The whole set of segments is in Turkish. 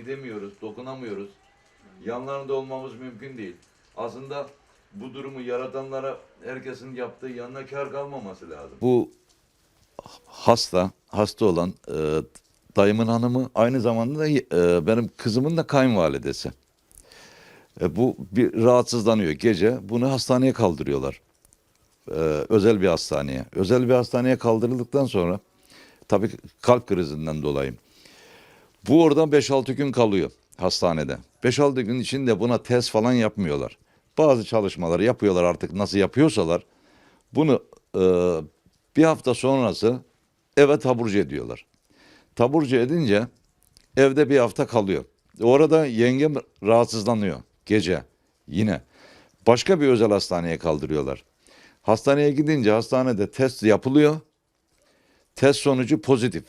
Gidemiyoruz, dokunamıyoruz. Yanlarında olmamız mümkün değil. Aslında bu durumu yaratanlara herkesin yaptığı yanına kar kalmaması lazım. Bu hasta, hasta olan e, dayımın hanımı aynı zamanda da e, benim kızımın da kayınvalidesi. E, bu bir rahatsızlanıyor gece. Bunu hastaneye kaldırıyorlar. E, özel bir hastaneye. Özel bir hastaneye kaldırıldıktan sonra tabii kalp krizinden dolayı. Bu orada 5-6 gün kalıyor hastanede. 5-6 gün içinde buna test falan yapmıyorlar. Bazı çalışmaları yapıyorlar artık nasıl yapıyorsalar. Bunu e, bir hafta sonrası eve taburcu ediyorlar. Taburcu edince evde bir hafta kalıyor. Orada yengem rahatsızlanıyor gece yine. Başka bir özel hastaneye kaldırıyorlar. Hastaneye gidince hastanede test yapılıyor. Test sonucu pozitif.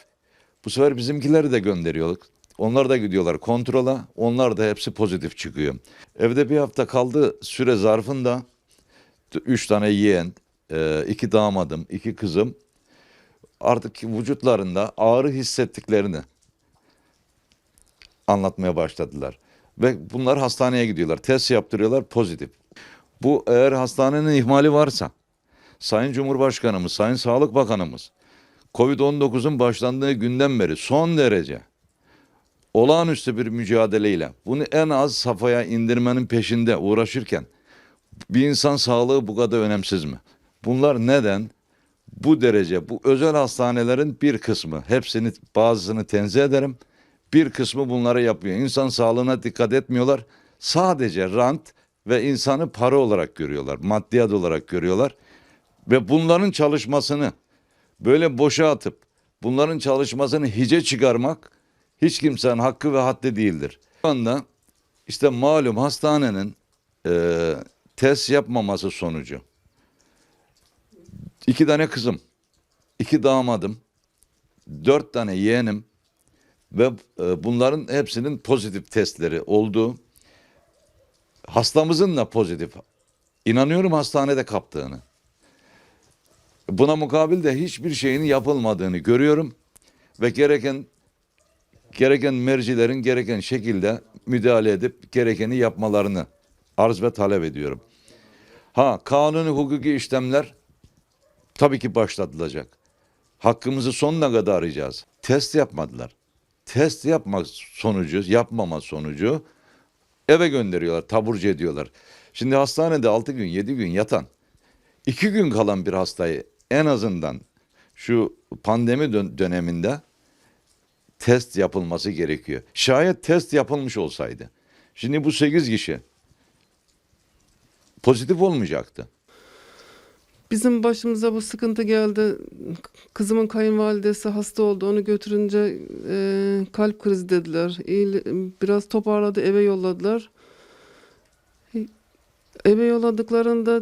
Bu sefer bizimkileri de gönderiyoruz. Onlar da gidiyorlar kontrola. Onlar da hepsi pozitif çıkıyor. Evde bir hafta kaldığı süre zarfında üç tane yeğen, e, iki damadım, iki kızım artık vücutlarında ağrı hissettiklerini anlatmaya başladılar. Ve bunlar hastaneye gidiyorlar. Test yaptırıyorlar pozitif. Bu eğer hastanenin ihmali varsa Sayın Cumhurbaşkanımız, Sayın Sağlık Bakanımız Covid-19'un başlandığı günden beri son derece olağanüstü bir mücadeleyle bunu en az safhaya indirmenin peşinde uğraşırken bir insan sağlığı bu kadar önemsiz mi? Bunlar neden? Bu derece bu özel hastanelerin bir kısmı hepsini bazısını tenzih ederim. Bir kısmı bunları yapıyor. İnsan sağlığına dikkat etmiyorlar. Sadece rant ve insanı para olarak görüyorlar. Maddiyat olarak görüyorlar. Ve bunların çalışmasını böyle boşa atıp bunların çalışmasını hice çıkarmak hiç kimsenin hakkı ve haddi değildir. Şu anda işte malum hastanenin e, test yapmaması sonucu iki tane kızım, iki damadım, dört tane yeğenim ve e, bunların hepsinin pozitif testleri oldu. Hastamızın da pozitif. İnanıyorum hastanede kaptığını. Buna mukabil de hiçbir şeyin yapılmadığını görüyorum ve gereken gereken mercilerin gereken şekilde müdahale edip gerekeni yapmalarını arz ve talep ediyorum. Ha kanuni hukuki işlemler tabii ki başlatılacak. Hakkımızı sonuna kadar arayacağız. Test yapmadılar. Test yapmak sonucu, yapmama sonucu eve gönderiyorlar, taburcu ediyorlar. Şimdi hastanede 6 gün, 7 gün yatan, 2 gün kalan bir hastayı en azından şu pandemi dön- döneminde test yapılması gerekiyor. Şayet test yapılmış olsaydı. Şimdi bu 8 kişi pozitif olmayacaktı. Bizim başımıza bu sıkıntı geldi. Kızımın kayınvalidesi hasta oldu. Onu götürünce e, kalp krizi dediler. İyi, biraz toparladı eve yolladılar. Eve yolladıklarında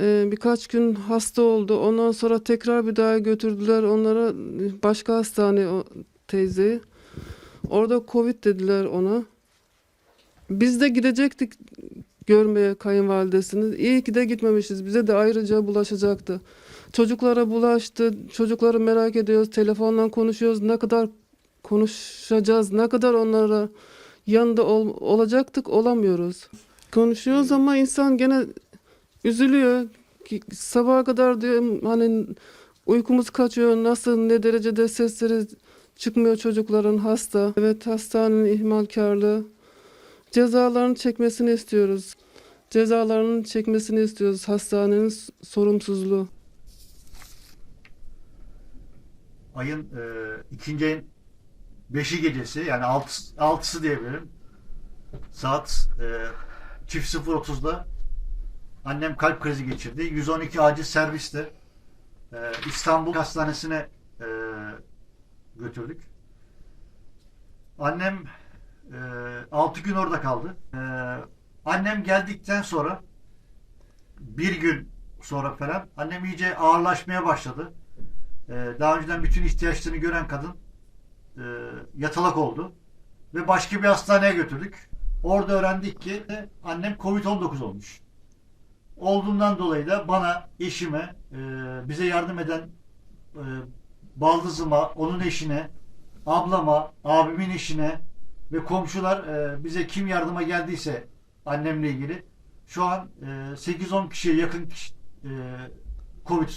e, birkaç gün hasta oldu. Ondan sonra tekrar bir daha götürdüler onlara başka hastane o teyzeyi. Orada Covid dediler ona. Biz de gidecektik görmeye kayınvalidesini. İyi ki de gitmemişiz. Bize de ayrıca bulaşacaktı. Çocuklara bulaştı. Çocukları merak ediyoruz. Telefonla konuşuyoruz. Ne kadar konuşacağız? Ne kadar onlara yanında ol- olacaktık olamıyoruz. Konuşuyoruz ama insan gene üzülüyor. Ki Sabaha kadar diyor hani uykumuz kaçıyor. Nasıl ne derecede sesleri çıkmıyor çocukların hasta. Evet hastanenin ihmalkarlığı. Cezalarını çekmesini istiyoruz. Cezalarını çekmesini istiyoruz hastanenin sorumsuzluğu. ayın e, ikinci ayın beşi gecesi yani altısı, altısı diyebilirim. Saat e, çift 0.30'da annem kalp krizi geçirdi. 112 acil serviste e, İstanbul Hastanesi'ne e, götürdük. Annem e, 6 gün orada kaldı. E, annem geldikten sonra bir gün sonra falan annem iyice ağırlaşmaya başladı. Ee, daha önceden bütün ihtiyaçlarını gören kadın e, yatalak oldu. Ve başka bir hastaneye götürdük. Orada öğrendik ki annem Covid-19 olmuş. Olduğundan dolayı da bana, eşime, e, bize yardım eden e, baldızıma, onun eşine, ablama, abimin eşine ve komşular e, bize kim yardıma geldiyse annemle ilgili şu an e, 8-10 kişiye yakın kişi, Covid